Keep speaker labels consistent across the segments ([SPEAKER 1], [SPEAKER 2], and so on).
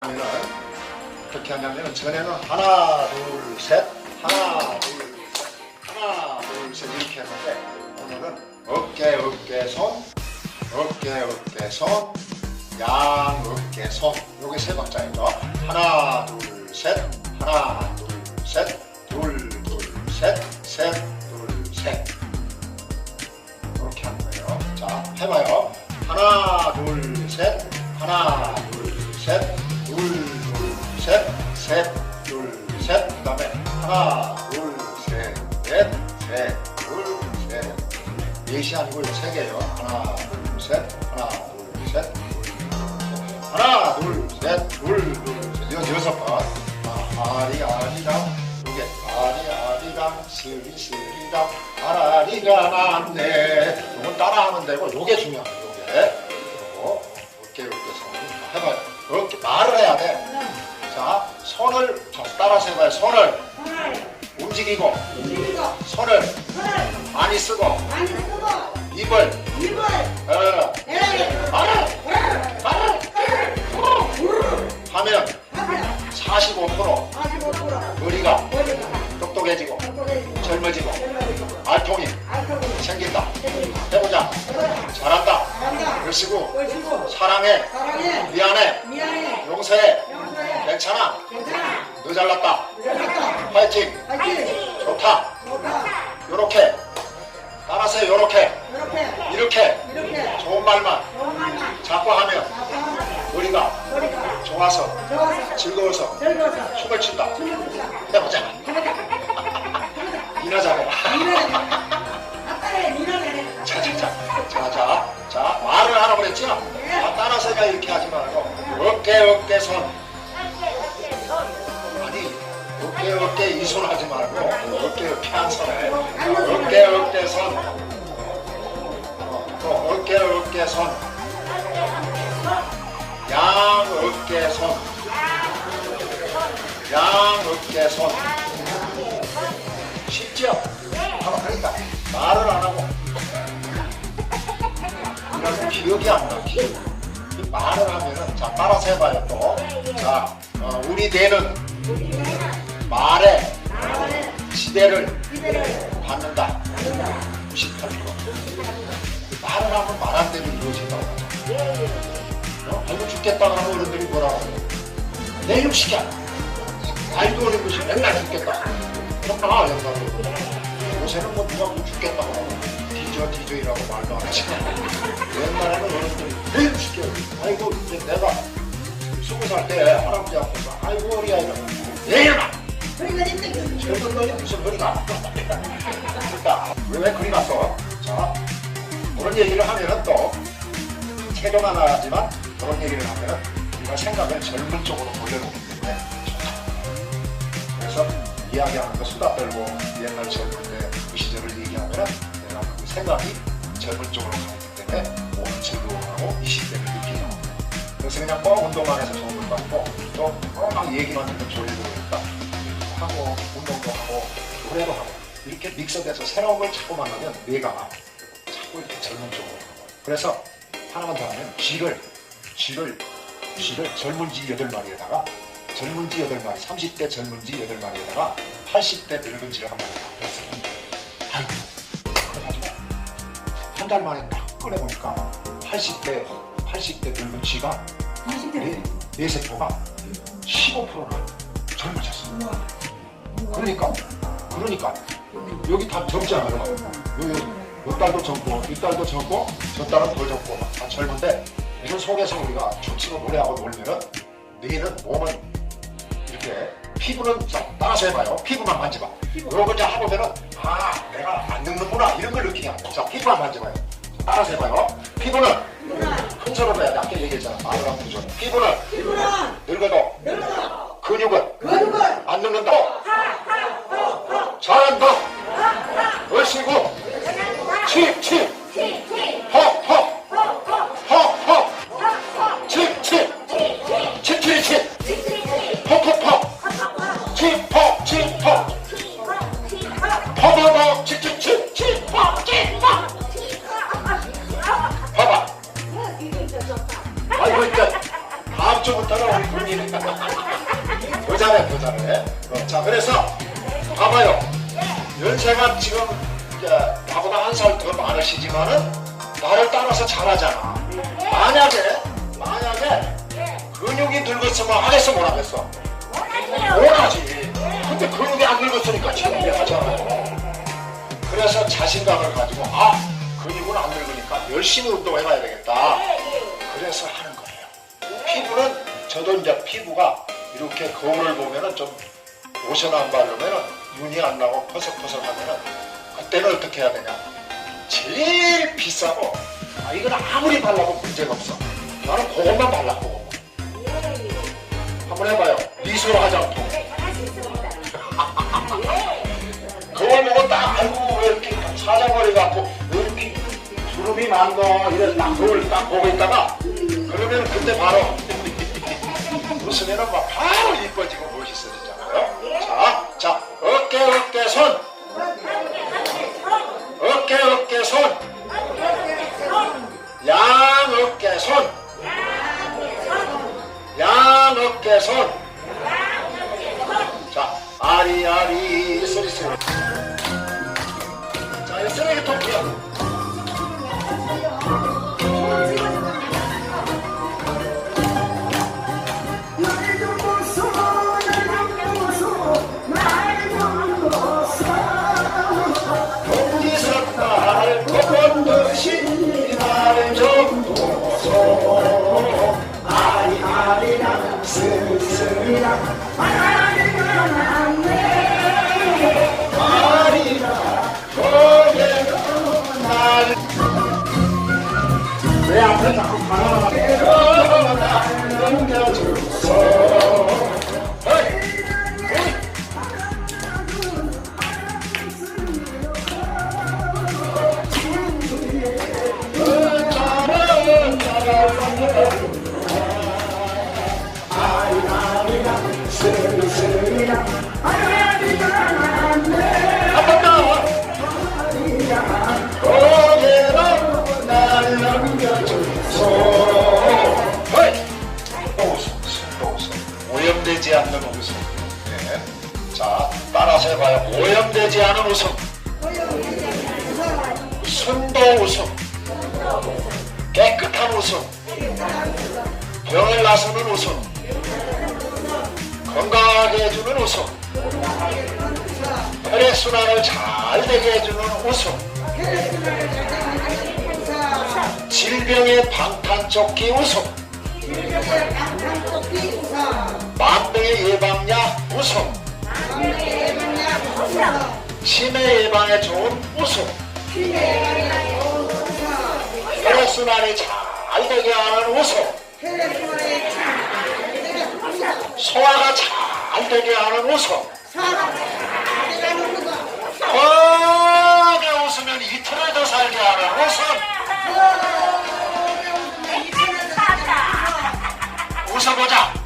[SPEAKER 1] 하면은 어떻게 하냐면은 전에는 하나 둘 셋. 하나 둘 셋, 하나 둘 셋. 이렇게 했는데 오늘은 어깨 어깨 손. 어깨 어깨 손. 양 어깨 손. 요게 세 박자예요. 하나 둘 셋. 하나 둘 셋 둘 둘 셋 셋 둘 셋. 이렇게 하는 거예요. 자 해봐요. 하나 둘 셋. 하나 세 개요. 하나 둘 셋. 하나 둘 셋. 하나 둘 셋 둘 둘셋. 이거 여섯 번 아, 아리 아리랑 요게 아리 아리랑 스리 스리랑 아라리가 났네. 요건 따라하면 되고 요게 중요해요 요게. 그리고 어깨 어깨 손 해봐요. 어깨 말을 해야 돼 자 손을 자, 따라서 해봐요. 손을. 움직이고. 손을 많이 쓰고 입을 어, 말을 말을 하면 45% 머리가 똑똑해지고 젊어지고 알통이 생긴다 해보자 잘한다 그러시고 사랑해 미안해 용서해 괜찮아 너 잘났다 파이팅 좋다 요렇게 따라서 요렇게 이렇게 좋은 말만 자꾸 하면 우리가 좋아서 즐거워서 춤을 춘다. 해보자. 이나 잘해 자자 자. 자 자. 자 말을 하라고 그랬죠? 자, 따라서 가 이렇게 하지 말고 어깨 어깨 손. 아니 어깨 어깨 이 손 하지 말고 어깨 어깨 한 손에 어깨 어깨 손. 어, 또 어깨 어깨 손 양 어깨 손, 양 어깨 손. 쉽죠? 아, 그러니까 말을 안 하고 이런 기억이 안 나. 기억. 이 말을 하면은 자 따라서 해봐요 또. 자 어, 우리 대는 말에 시대를 받는다. 98%. 말을 하면 말 안 되는 이루어진다고 하죠. 어? 아이고 죽겠다 그러면 어른들이 뭐라고 해요? 내 육식이야. 말도 어린 것이 맨날 죽겠다. 그렇구나, 옛날에. 요새는 뭐 누가 뭐 죽겠다 그러면 뒤져 뒤져이라고 말도 안 하지. 옛날에는 어른들이 내 육식이야. 아이고 이제 내가 스무 살 때 할아버지 앞에서 아이고 어리야 이러면 내 이놈아! 젊은 너희 무슨 허리가 그러니까 왜, 왜 그리 났어? 자 그런 얘기를 하면은 또 체력 하나지만 그런 얘기를 하면 우리가 생각을 젊은 쪽으로 돌려놓기 때문에. 그래서 이야기하는 거 수다 떨고 옛날 젊을 때 그 시절을 얘기하면 내가 그 생각이 젊은 쪽으로 가기 때문에 몸 즐거워하고 이 시대를 느끼는 거예요. 그래서 그냥 뻥 운동만 해서 것 같고 또막 얘기만 듣는 졸리고 그러니까 하고 운동도 하고 노래도 하고 이렇게 믹서돼서 새로운 걸 자꾸 만나면 뇌가 이렇게 젊은 쪽으로. 그래서 하나만 더 하면 쥐를 쥐를 쥐를 젊은 쥐 여덟 마리에다가 젊은 쥐 여덟 마리 30대 젊은 쥐 여덟 마리에다가 80대 늙은 쥐를 한 마리 그랬어요 아이고 그래가지고 한 달 만에 딱 꺼내보니까 80대 80대 늙은 쥐가 뇌, 뇌세포가 15%나 젊어졌어. 그러니까 그러니까 여기 다 젊잖아요. 요, 요, 요 딸도 젊고 이 딸도 젊고 저 딸은 덜 젊고. 다 젊은데 이런 속에서 우리가 춤추고 노래하고 놀면은 뇌는 몸은 이렇게 피부는 자 따라서 해봐요. 피부만 만져봐. 요거 이제 해보면은 아 내가 안 늙는구나. 이런 걸 느끼게 합니다. 자 피부만 만져봐요. 따라서 해봐요. 피부는 큰 소리로 해야 돼. 아까 얘기했잖아. 말을 하면 부죠. 피부는 늙어도 근육은 안 늙는다. 잘한다 chip, chip. 늙었으면 하겠어 못 하겠어? 못하지. 근데 근육이 안 늙었으니까 지금 이제 하잖아요. 그래서 자신감을 가지고 아 근육은 안 늙으니까 열심히 운동해봐야 되겠다. 그래서 하는 거예요. 피부는 저도 이제 피부가 이렇게 거울을 보면은 좀 로션 안 바르면은 윤이 안 나고 퍼석퍼석하면은 그때는 어떻게 해야 되냐? 제일 비싸고 아 이건 아무리 발라도 문제가 없어. 나는 그것만 발랐고 한번 해봐요. 미소 화장품. 그걸 보고 딱 알고 왜 이렇게 갖고 왜 이렇게 주름이 이래 딱 그걸 딱 보고 있다가 그러면 그때 바로 웃으면은 막 바로 이뻐지고 멋있어지잖아요. 자, 자 어깨 어깨 손 어깨 어깨 손 손 자, 아리 아리 쓰리 쓰리 자, 이 동지석달 걷던 듯이 나를 좀 보소 건강하게 해주는 웃음 혈액순환을 잘 되게 해주는 웃음 질병의 방탄조끼 웃음 만병의 예방약 웃음 치매 예방에 좋은 웃음 혈액순환이 잘 되게 하는 웃음 소화가 잘 되게 하는 웃음 크게 웃으면 이틀을 더 살게 하는 웃음 웃어보자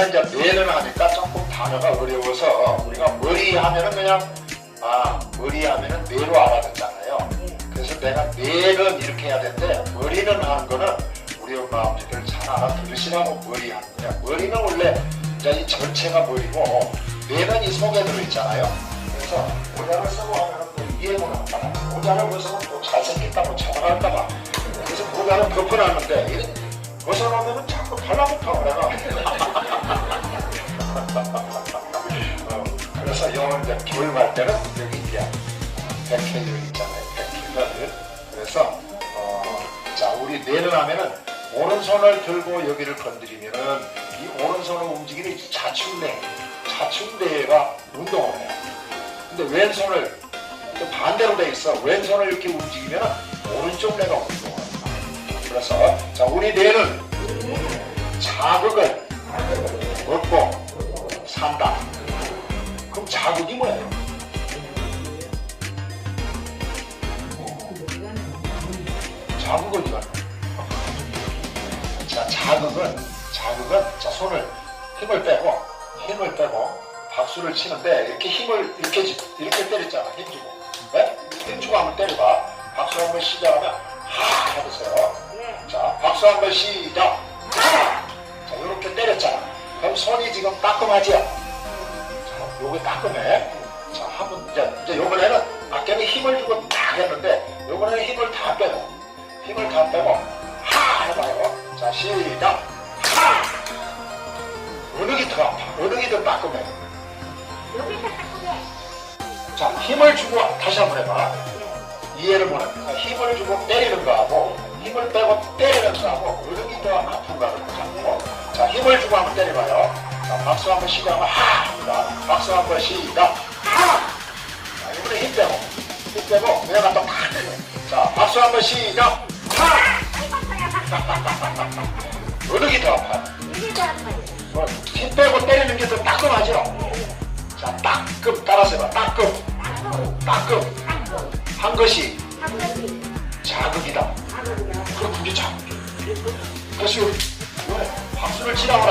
[SPEAKER 1] 내가 이제 뇌는 하니까 조금 단어가 어려워서 우리가 머리 하면은 그냥 아 머리 하면은 뇌로 알아듣잖아요. 그래서 내가 뇌는 이렇게 해야 되는데 머리는 하는 거는 우리 엄마 아버지들 잘 알아들으시라고 머리 하는 거야. 머리는 원래 이제 이 전체가 머리고 뇌는 이 속에 들어있잖아요. 그래서 모자를 쓰고 하면은 또 이해를 할까봐 모자를 벗으면 또 잘생겼다고 찾아갈까봐 그래서 모자를 덮어놨는데 이 벗어나면은 자꾸 달라붙어 내가 어, 그래서 영어 이제 교육할 때는 여기 이제 백회율 있잖아요 백회율 우리 내는 하면은 오른손을 들고 여기를 건드리면은 이 오른손을 움직이는 이 좌측내, 좌측내가 운동을 해요. 근데 왼손을 또 반대로 돼 있어. 왼손을 이렇게 움직이면은 오른쪽 뇌가 운동을 해요. 그래서 자 우리 뇌는 자극을 산다. 그럼 자극이 뭐예요? 자극은 이거. 자, 자극은, 자극은, 자, 손을, 힘을 빼고, 힘을 빼고, 박수를 치는데, 이렇게 힘을, 이렇게, 지- 이렇게 때렸잖아. 힘 주고. 네? 힘 주고 한번 때려봐. 박수 한번 시작하면, 하! 해보세요. 자, 박수 한번 시작. 하! 자, 이렇게 때렸잖아. 그럼 손이 지금 따끔하지요? 자, 요게 따끔해. 자, 한번, 이제, 이제 요번에는, 아까는 힘을 주고 딱 했는데, 요번에는 힘을 다 빼고, 힘을 다 빼고, 하! 해봐요. 자, 시작. 하! 어느 게 더 아파? 어느 게 더 따끔해? 자, 힘을 주고 다시 한번 해봐. 이해를. 자, 힘을 주고 때리는 거하고, 힘을 빼고 때리는 거하고, 어느 게 더 아픈가를 보자고. 자, 힘을 주고 한번 때려봐요. 자, 박수 한번 시작하면 하! 합니다. 박수 한번 시작. 하! 자, 이번에 힘 빼고, 힘 빼고, 내가 갖다 팍. 자, 박수 한번 시작. 하! 게더 아파요? 어, 힘 빼고 때리는 게 더 따끔하죠? 자, 따끔 따라서 해봐. 따끔. 따끔. 한 것이 자극이다. 그럼 그게 자극이에요. 그래서 왜 박수를 치라고